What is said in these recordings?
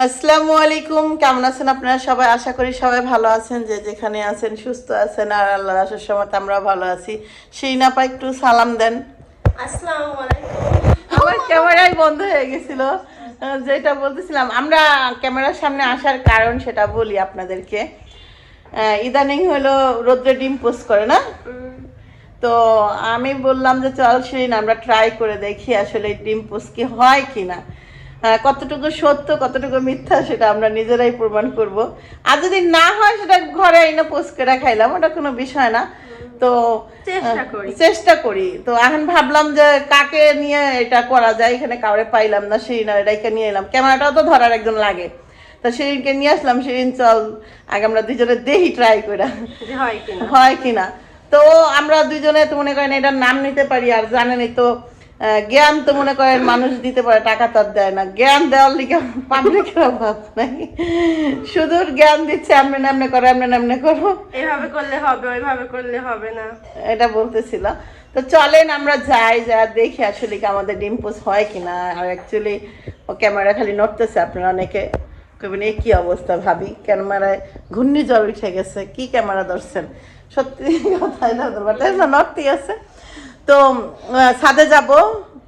আসসালামু আলাইকুম কেমন আছেন আপনারা সবাই? আশা করি সবাই ভালো আছেন যে যেখানে আছেন সুস্থ আছেন আর আল্লাহর আসার সময় আমরা ভালো আছি। সেই না পাই একটু সালাম দেন। আমার ক্যামেরাই বন্ধ হয়ে গেছিল। যেটা বলতেছিলাম আমরা ক্যামেরার সামনে আসার কারণ সেটা বলি আপনাদেরকে। ইদানিং হলো রোদ্রে ডিম পোস্ট করে না? তো আমি বললাম যে চল সেদিন আমরা ট্রাই করে দেখি আসলে ডিম পোস্ট কি হয় কি না কতটুকু সত্য কতটুকু মিথ্যা সেটা আমরা নিজেরাই প্রমাণ করব। আর যদি না হয় সেটা ঘরে এনে পোস্ট করে খাইলাম ওটা কোনো বিষয় না। তো চেষ্টা করি। তো এখন ভাবলাম যে কাকে নিয়ে এটা করা যায় এখানে কাউরে পাইলাম না সেই না এটাকে নিয়ে এলাম। ক্যামেরাটাও তো ধরার একজন লাগে। তো সেদিনকে নিয়ে আসলাম সেদিন চল আগে আমরা দুজনে দেখি ট্রাই করে। হয় কিনা। হয় কিনা। তো আমরা দুজনে তো মনে করেন এটার নাম নিতে পারি আর জানেনই তো জ্ঞান তো মনে করেন মানুষ দিতে পারে টাকা তার দেয় না। জ্ঞান দেওয়ার লিগে পাবলিকের অভাব নাই। শুধু জ্ঞান দিচ্ছে এমনি নামনে করো এমনি নামনে করো। এভাবে করলে হবে ওইভাবে করলে হবে না। এটা বলতেছিল। তো চলেন আমরা যাই যা দেখি আসলে কি আমাদের ডিম পোস্ট হয় কিনা। আর অ্যাকচুয়ালি ও ক্যামেরা খালি নড়তেছে আপনারা অনেকে কবেন এই কি অবস্থা ভাবি? ক্যামেরায় ঘূর্ণিঝড় উঠে গেছে কি ক্যামেরা ধরছেন? সত্যি না না নড়তেই আছে। তো ছাদে যাব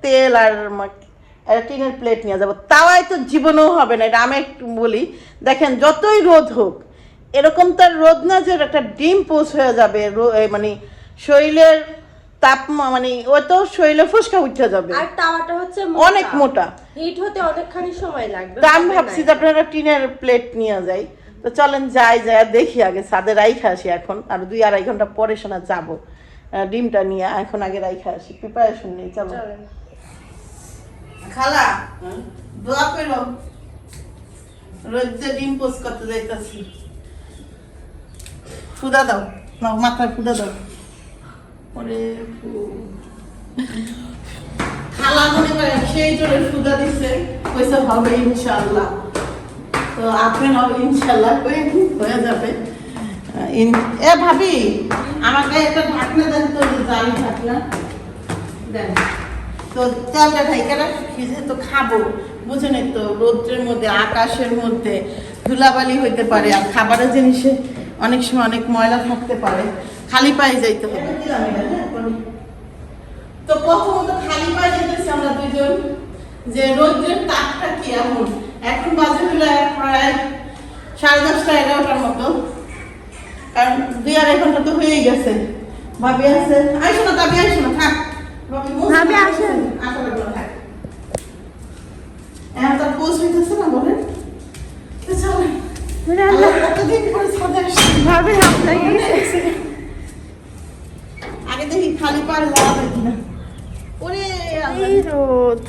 তেল আর টিনের প্লেট নিয়ে যাব। তাওয়াই তো জীবনেও হবে না এটা আমি একটু বলি। দেখেন যতই রোদ হোক এরকম তার রোদ না যে একটা ডিম পোষ হয়ে যাবে মানে শরীরের তাপ মানে ও তো শরীরে ফুসকা উঠে যাবে। আর তাওয়াটা হচ্ছে অনেক মোটা। হিট হতে অনেকখানি সময় লাগবে তা আমি ভাবছি। যে আপনারা টিনের প্লেট নিয়ে যাই। তো চলেন যাই যাই দেখি আগে সাদে রাইখা আসি এখন। আর দুই আড়াই ঘণ্টা পরে শোনা যাব। ডিমটা নিয়ে এখন আগে রাইখা আসি। প্রিপারেশন নিয়ে চলো। খালা দোয়া করো। রোজ ডিম পোস করতে যাইতাছি। ফুদা দাও না মাথায় ফুদা দাও। ওরে খালা মনে করে সেই জোরে ফুদা দিছে। কইছে হবে ইনশাআল্লাহ। তো আপনার ইনশাআল্লাহ কই হয়ে যাবে। এ ভাবি আমাকে একটা ঢাকনা দেন তো জালি ঢাকনা। দেন। তো তেলটা ঢাইকা রাখি তো খাব। বুঝেন তো রৌদ্রের মধ্যে আকাশের মধ্যে ধুলাবালি হইতে পারে আর খাবারের জিনিসে অনেক সময় অনেক ময়লা থাকতে পারে। খালি পায়ে যাইতে হবে। তো প্রথমত খালি পায়ে যেতেছি আমরা দুজন যে রৌদ্রের তাপটা কি এমন? এখন বাজে হলো প্রায় সাড়ে দশটা এগারোটার মতো। কারণ দুই আড়াই ঘণ্টা তো গেছে। ভাবি আছে আইসো না আইসো না থাক। ভাবি আসেন। থাক। এখন তার হইতেছে না বলেন। তো। আগে দেখি খালি পার লাগাবে কিনা। ওরে রোদ।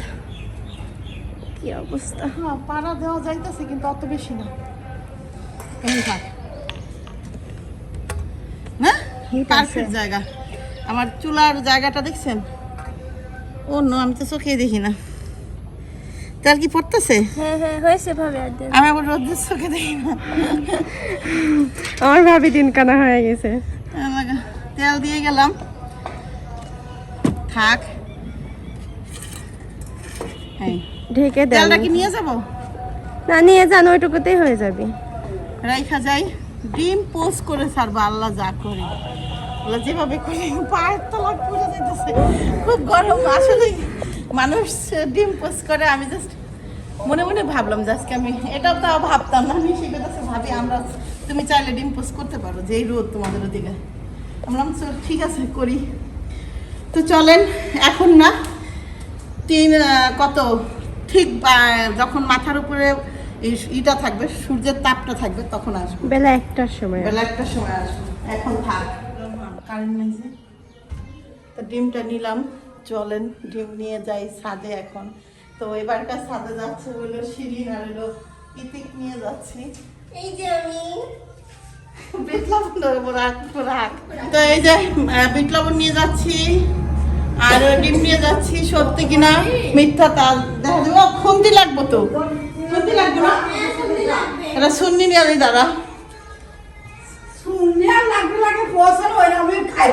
কি অবস্থা। হ্যাঁ পাড়া দেওয়া যাইতেছে কিন্তু অত বেশি না। এই থাক পারফেক্ট জায়গা। আমার চুলার জায়গাটা দেখছেন? ও নো আমি তো চোখেই দেখি না। তার কি পড়তেছে? হ্যাঁ হ্যাঁ হয়েছে ভাবে আমি আবার রোদের চোখে দেখি না। আমার ভাবি দিন কানা হয়ে গেছে। তেল দিয়ে গেলাম। থাক। এই। ঢেকে তেলটা কি নিয়ে যাব? না নিয়ে যান ওইটুকুতেই হয়ে যাবে। রাইখা যাই। ডিম পোস করে ছাড়বো, আল্লাহ যা করে। যেভাবে করে, পায়ের তলা পুড়ে যেতেছে খুব গরম। আসলে মানুষ ডিম পোস করে, আমি জাস্ট মনে মনে ভাবলাম যে আজকে আমি এটাও তাও ভাবতাম না। আমি সেই কথা ভাবি, আমরা তুমি চাইলে ডিম পোস করতে পারো যে এই রোদ তোমাদের ওদিকে। আমি বললাম, চল, ঠিক আছে, করি। তো চলেন, এখন না, তিন কত? ঠিক যখন মাথার উপরে এই ইটা থাকবে সূর্যের তাপটা থাকবে তখন আসব। বেলা একটার সময় বেলা একটা সময় আসব। এখন থাক। কারেন্ট নেই যে তো ডিমটা নিলাম চলেন ডিম নিয়ে যাই ছাদে এখন। তো এবারকার ছাদে যাচ্ছে হলো সিঁড়ি আর হলো ইতিক নিয়ে যাচ্ছি। এই যে আমি। তো এই যে আহ, বিটলবন নিয়ে যাচ্ছি আর ডিম নিয়ে যাচ্ছি সত্যি কিনা মিথ্যা তা দেখা যাবে খুন্তি লাগবো তো। এটা শুননি নিয়ে যাই দাদা শুনে লাগবে লাগে পয়সা ওই আমি খাই।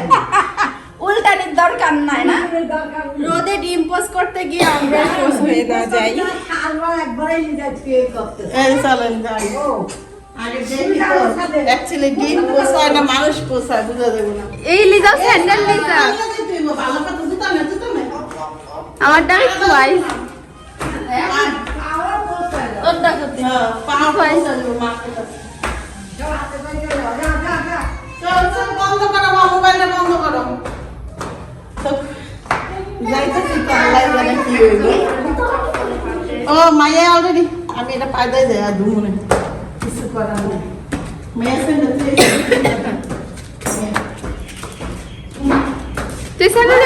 উল্টানির দরকার নাই না? রোদে ডিম পোস্ট করতে গিয়ে আমরা পোস্ট হয়ে না যাই। এই চলেন যাই লিজা স্যান্ডেল লিজা। ভালো কথা জুতা না জুতা না। আমারটা আমি খুয়াই ওটা করতে হ্যাঁ পাও পয়সা দেবো মাকে চল চল বন্ধ করো মা মোবাইলটা বন্ধ করো। যাইতেছি আল্লাহ জানে কি হইল? ও মায়া অলরেডি আমি এটা পায়দায় যাই আর ধুমুনে কিছু করার নেই। মেয়ে তুই স্যান্ডেল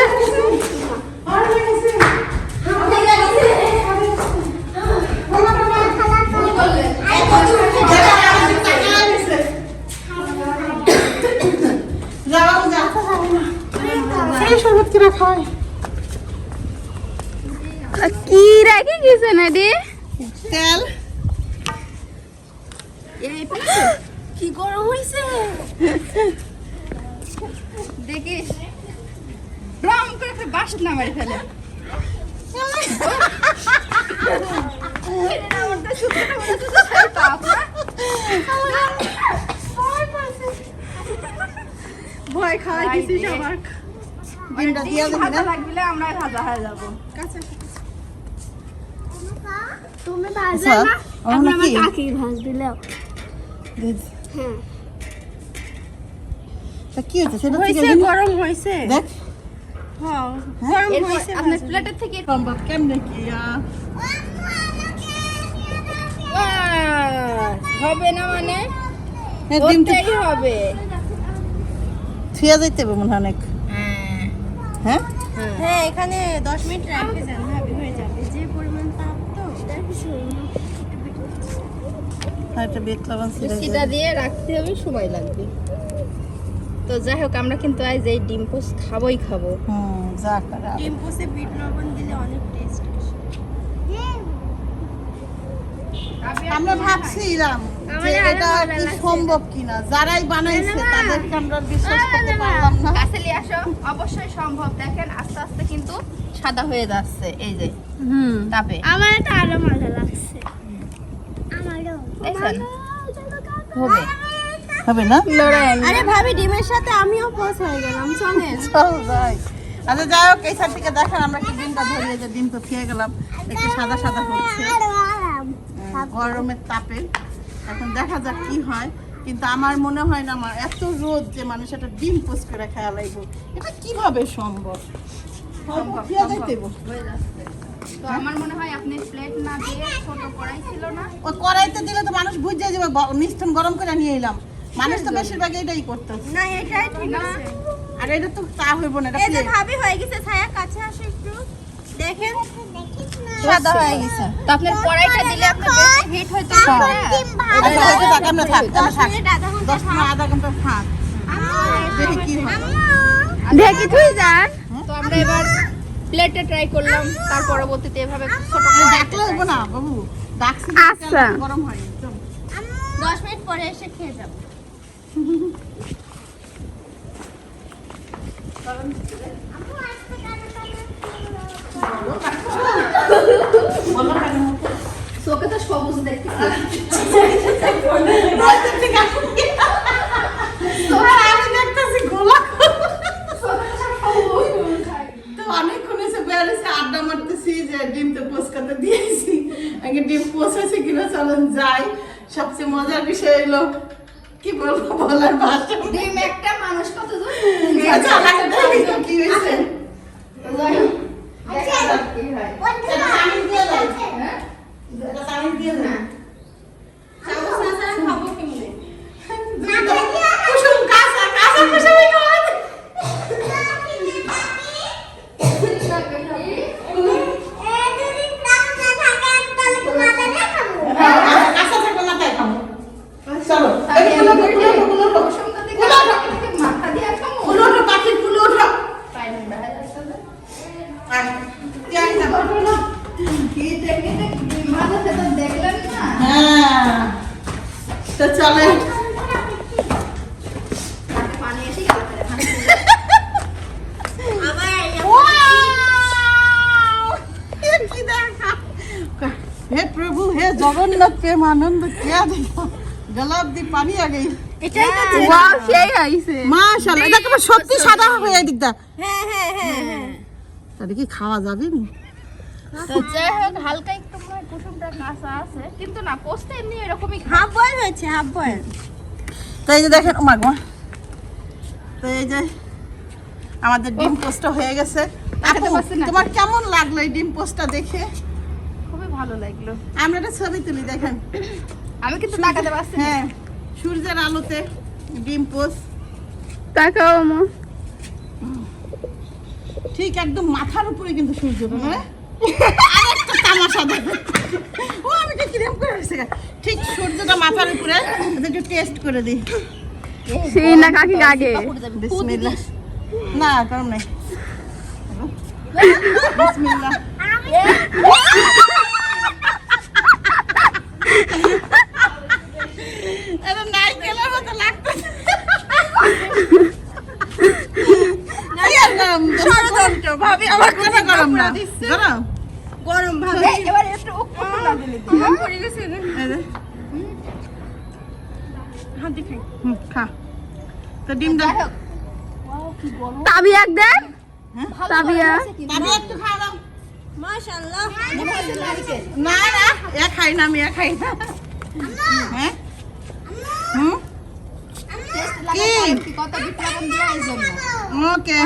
কি রেখে গেছে না দি তেল কি গরম হইছে দেখিস। ব্রাম করে একটা বাসত না মারি ফেলে। ভয় খাওয়াই দিছিস আমার। ডিমটা দিয়া দিবি না? লাগলে আমরা ভাজা হয়ে যাব। তুমি আচ্ছা, না? আমার কাকি ভাজ দিলেও হ্যাঁ। কি হয়েছে? সেটা হয়েছে গরম হয়েছে। দেখ। হ্যাঁ গরম হয়েছে আপনার প্লেটের থেকে সম্ভব। কেমনে কি হবে না মানে? এই হবে। থুয়া যাইতে হবে মনে অনেক। হ্যাঁ। হ্যাঁ? এখানে দশ মিনিট রাখতে যান হয়ে যাবে। যে পরিমাণ তাপ তো আর একটা বেত লবণ ছিঁড়ে দিয়ে রাখতে হবে সময় লাগবে। তো যাই হোক আমরা কিন্তু আজ এই ডিম পোস্ট খাবোই খাব। হুম যা করে ডিম পোস্টে বিট লবণ দিলে অনেক টেস্ট আমরা ভাবছিলাম যে এটা কি সম্ভব কিনা? যারাই বানাইছে তাদেরকে আমরা বিশ্বাস করতে পারলাম না। কাছে নিয়ে আসো অবশ্যই সম্ভব। দেখেন আস্তে আস্তে কিন্তু সাদা হয়ে যাচ্ছে। এই যে হুম। তাপে। আমার এটা আরও মজা লাগছে। আমারও দেখছেন হবে। হবে না? আরে ভাবি ডিমের সাথে আমিও পোস্ট হয়ে গেলাম চলেন চল যাই। আচ্ছা যাই হোক এই সাইড থেকে দেখেন আমরা কি ডিমটা ধরিয়ে যে ডিম তো খেয়ে গেলাম। একটু সাদা সাদা হচ্ছে। গরমের তাপে। এখন দেখা যাক কি হয়। কিন্তু আমার মনে হয় না আমার এত রোদ যে মানুষ একটা ডিম পোস্ট করে খেয়া লাগবে। এটা কীভাবে সম্ভব। হয়ে তো আমার মনে হয় আপনি প্লেট না দিয়ে ছোট কড়াই ছিল না? ওই কড়াইতে দিলে তো মানুষ বুঝে যাবে গ- গরম করে নিয়ে এলাম। মানুষ তো বেশিরভাগ এটাই করতো। না এটাই ঠিক আছে। আর এটা তো তা হইব না এটা এই যে ভাবি হয়ে গেছে ছায়া কাছে আসো একটু। দেখেন। সাদা হয়ে গেছে। তো আপনার কড়াইটা দিলে আপনার বেশি হিট হইতো না। থাক, আমরা থাক, আমরা দশ থাক। মিনিট আধা ঘণ্টা দশ মিনিট আধা ঘণ্টা থাক। দেখি কি হয়। দেখি তুই যান। তো আমরা এবার প্লেটে ট্রাই করলাম। তার পরবর্তীতে এভাবে ছোট না বাবু। ডাকছি আচ্ছা। গরম হয় মিনিট পরে এসে খেয়ে যাব? চোখে তো সবুজ আড্ডা মারতেছি যে ডিম তো দিয়েছি ডিম পোষেছে কিনা চলেন যাই সবচেয়ে মজার বিষয় হলো কি বলব বলার ভাষা ডিম একটা মানুষ কত দূর আচ্ছা, আনন্দ কে দেখো? গলাব দি পানি আ গই এটাই তো ওয়াও সেই আইছে। মাশাআল্লাহ এটা কেমন সত্যি সাদা হয়ে এই দিকটা। হ্যাঁ হ্যাঁ হ্যাঁ হ্যাঁ। তাহলে কি খাওয়া যাবে নি? তো যাই হোক হালকা একটু মনে কুসুমটা কাঁচা আছে। কিন্তু না পোস্টে এমনি এরকমই হাফ বয়েল হয়েছে হাফ বয়েল তো এই যে দেখেন ও মাগমা তো এই যে আমাদের ডিম পোস্টটা হয়ে গেছে। না। তোমার কেমন লাগল এই ডিম পোস্টটা দেখে? ভালো লাগল। আমরা একটা ছবি তুলি দেখেন। আমি কিন্তু তাকাতে পারছি হ্যাঁ সূর্যের আলোতে ডিম পোস্ট তাকাও মা। ঠিক একদম মাথার উপরে কিন্তু সূর্য হ্যাঁ আরেকটা তামাশা দেখো। ও আমি কি কিরম করে হয়েছে ঠিক সূর্যটা মাথার উপরে একটু টেস্ট করে দিই। সেই না কাকি আগে বিসমিল্লাহ। না কারণ নাই। বিসমিল্লাহ। নারকেলের মতো লাগতেছে। এই আর গরম, ষড়যন্ত্র, ভাবি আমার কথা গরম না। গরম গরম ভাবে এবার একটু উপর না দিলে পড়ে গেছে না এই যে, হাত দিয়ে খাই খা। তো ডিমটা তাবিয়া। দেন তাবিয়া তবে একটু খা দাও। না না এ খাই না আমি এ খাই না। হ্যাঁ? হুম?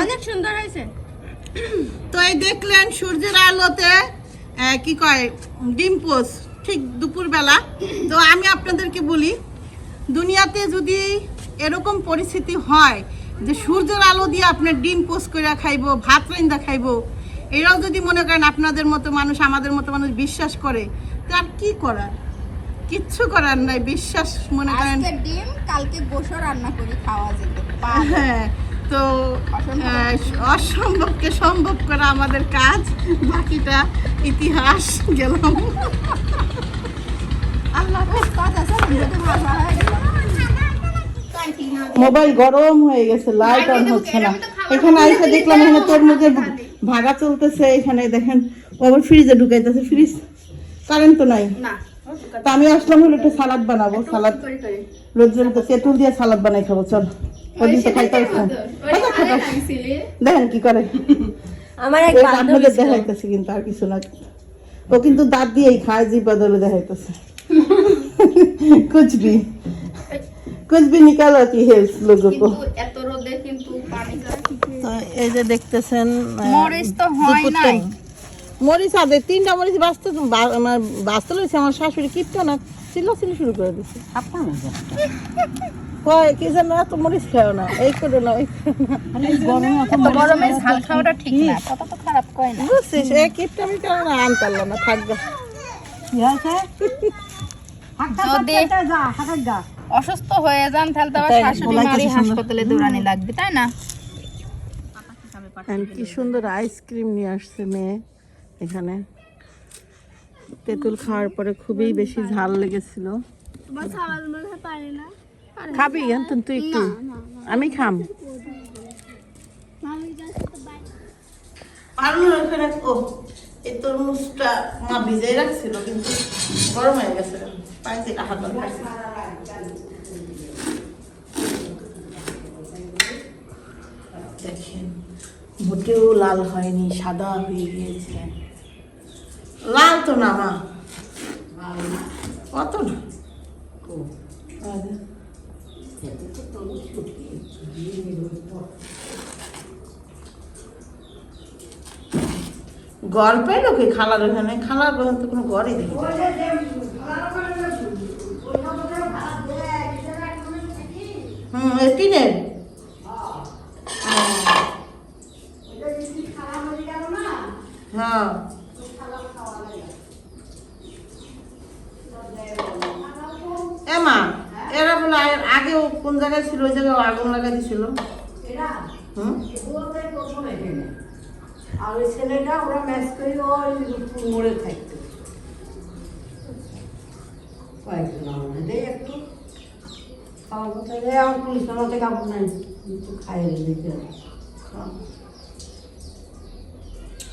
অনেক সুন্দর হয়েছে। তো এই দেখলেন সূর্যের আলোতে কি কয় ডিম পোস ঠিক দুপুরবেলা। তো আমি আপনাদেরকে বলি দুনিয়াতে যদি এরকম পরিস্থিতি হয় যে সূর্যের আলো দিয়ে আপনার ডিম পোস করে খাইবো ভাত রাইন্দা খাইবো এরাও যদি মনে করেন আপনাদের মতো মানুষ আমাদের মতো মানুষ বিশ্বাস করে তার কি করার? কিচ্ছু করার নাই বিশ্বাস মনে করেন। ডিম কালকে গোশো রান্না করে খাওয়া যেতে হ্যাঁ তো অসম্ভবকে সম্ভব করা আমাদের কাজ বাকিটা ইতিহাস গেলাম। মোবাইল গরম হয়ে গেছে লাইট অন হচ্ছে না। এখানে আইসা দেখলাম এখানে তরমুজের ভাগা চলতেছে এখানে দেখেন ও আবার ফ্রিজে ঢুকাইতেছে ফ্রিজ কারেন্ট তো নাই না তা আমি আসলাম হলো একটু সালাদ বানাবো সালাদ রোদ্রের তো তেঁতুল দিয়ে সালাদ বানাই খাবো চল ওদিন তো খাইতে পারছি না। খাতা, খাতা। দেখেন কি করে আমার এক ওই বান্ধবী আপনাদের ছিল। দেখাইতেছে কিন্তু আর কিছু না ও কিন্তু দাঁত দিয়েই খায় জি বদলে দেখাইতেছে कुछ भी कुछ भी निकालो कि है इस लोगों को এই যে দেখতেছেন মরিচ তো হয় নাই। মরিচ আদে তিনটা মরিচ বাঁচতে আমার বাঁচতে লইছে আমার শাশুড়ি কিপটা না চিল্লাচিল্লি শুরু করে দিছে। কয় কি যেন এত মরিচ খাও না এই করো না ওই করো না। এত গরমে ঝাল খাওয়াটা ঠিক না কথা তো খারাপ কয় না। বুঝছিস এই কিপটা আমি কেন না আনতে পারলাম না থাকবে যদি অসুস্থ হয়ে যান তাহলে তো আবার শাশুড়ি মারি হাসপাতালে দৌড়ানি লাগবে তাই না? কি সুন্দর আইসক্রিম নিয়ে আসছে মেয়ে এখানে। তেঁতুল খাওয়ার পরে খুবই বেশি ঝাল লেগেছিল। মনে খাবি তুই একটু। আমি খাম। পারল এই তরমুজটা মা ভিজে রাখছিল কিন্তু গরম হয়ে গেছে। পাইছি হাত মোটেও লাল হয়নি, সাদা হয়ে গিয়েছে। লাল তো না, মা। অত না। গড় পেল কি খালার ওখানে খালার ওখানে তো কোনো গড়ই। হুম, এ হ্যাঁ। এ মা এরা বলে আগে- কোন জায়গায় ছিল? ওই জায়গায় আগুন লাগাই দিছিল হুম? আর ওই ছেলেটা ওরা ম্যাচ করে ওই মোড়ে থাকতো। কয়েকজন আমরা দেয় একটু। খাওয়া কথা দেয় আমার পুলিশ আমাকে কাপড় নাই খাইয়ে দিতে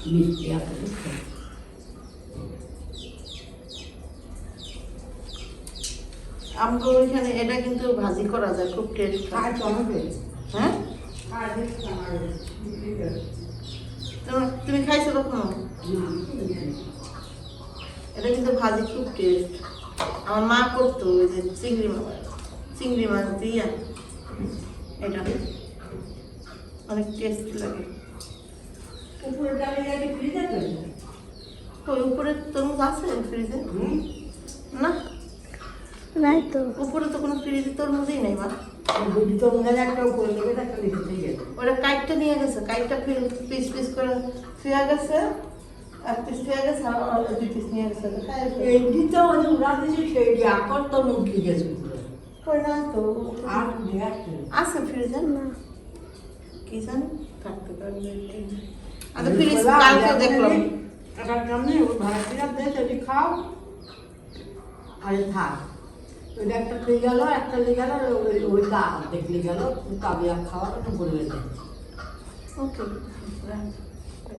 আছে বুঝছ? আমগো ওইখানে এটা কিন্তু ভাজি করা যায় খুব টেস্ট হ্যাঁ। তুমি খাইছো কখনো? এটা কিন্তু ভাজি খুব টেস্ট আমার মা করতো ওই যে চিংড়ি মাছ চিংড়ি মাছ দিয়া। এটা অনেক টেস্ট লাগে। উপরে ডালিয়ে কি ফ্রিজে তো ওই উপরে তরমুজ আছে ফ্রিজে না? নাই তো। উপরে তো কোনো ফ্রিজে তরমুজই নেই মা। বুদ্ধি তো একটা উপরে লেগে একটা লিখতে গেছে ওরা কাইটটা নিয়ে গেছে কাইটটা পিস পিস করে শুয়ে গেছে এক পিস শুয়ে গেছে আর আর দুই পিস নিয়ে গেছে দিতে ওই উড়া দিয়েছে সেই আকর তো গেছে কই না তো আর আছে ফ্রিজে না। কি জানি থাকতে পারবে আচ্ছা ফ্রিজ কালকে দেখলাম। একটা কেমনি ওই ভাড়াটিরা দেয় যদি খাও। আর থাক। ওইটা একটা খেয়ে গেল একটা নিয়ে গেল ওই ওইটা দেখলে গেল তবে আর খাওয়ার একটু বলে দেয় ওকে।